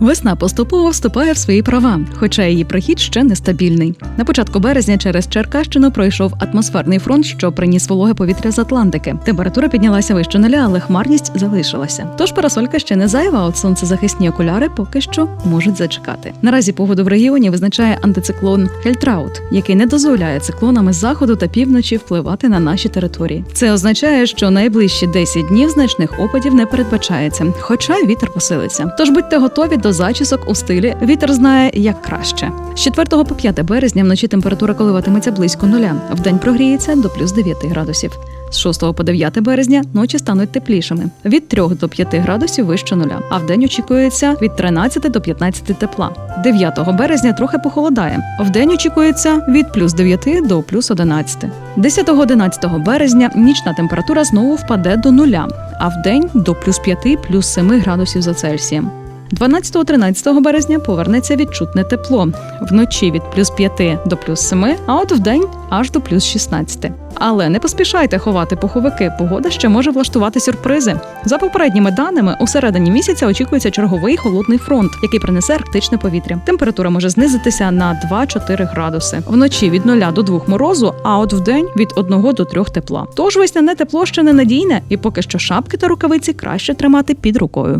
Весна поступово вступає в свої права, хоча її прихід ще нестабільний. На початку березня через Черкащину пройшов атмосферний фронт, що приніс вологе повітря з Атлантики. Температура піднялася вище нуля, але хмарність залишилася. Тож парасолька ще не зайва, от сонцезахисні окуляри поки що можуть зачекати. Наразі погоду в регіоні визначає антициклон Хельтраут, який не дозволяє циклонами з заходу та півночі впливати на наші території. Це означає, що найближчі 10 днів значних опадів не передбачається, хоча вітер посилиться. Тож будьте готові до зачісок у стилі вітер знає як краще. З 4 по 5 березня вночі температура коливатиметься близько нуля. Вдень прогріється до плюс 9 градусів. З 6 по 9 березня ночі стануть теплішими від 3 до 5 градусів вище нуля, а вдень очікується від 13 до 15 тепла. 9 березня трохи похолодає. Вдень очікується від плюс 9 до плюс 11. 10-11 березня нічна температура знову впаде до нуля, а вдень до плюс 5 плюс 7 градусів за Цельсієм. 12-13 березня повернеться відчутне тепло. Вночі від плюс 5 до плюс 7, а от вдень аж до плюс 16. Але не поспішайте ховати пуховики. Погода ще може влаштувати сюрпризи. За попередніми даними, у середині місяця очікується черговий холодний фронт, який принесе арктичне повітря. Температура може знизитися на 2-4 градуси. Вночі від 0 до 2 морозу, а от вдень від 1 до 3 тепла. Тож весняне тепло ще не надійне, і поки що шапки та рукавиці краще тримати під рукою.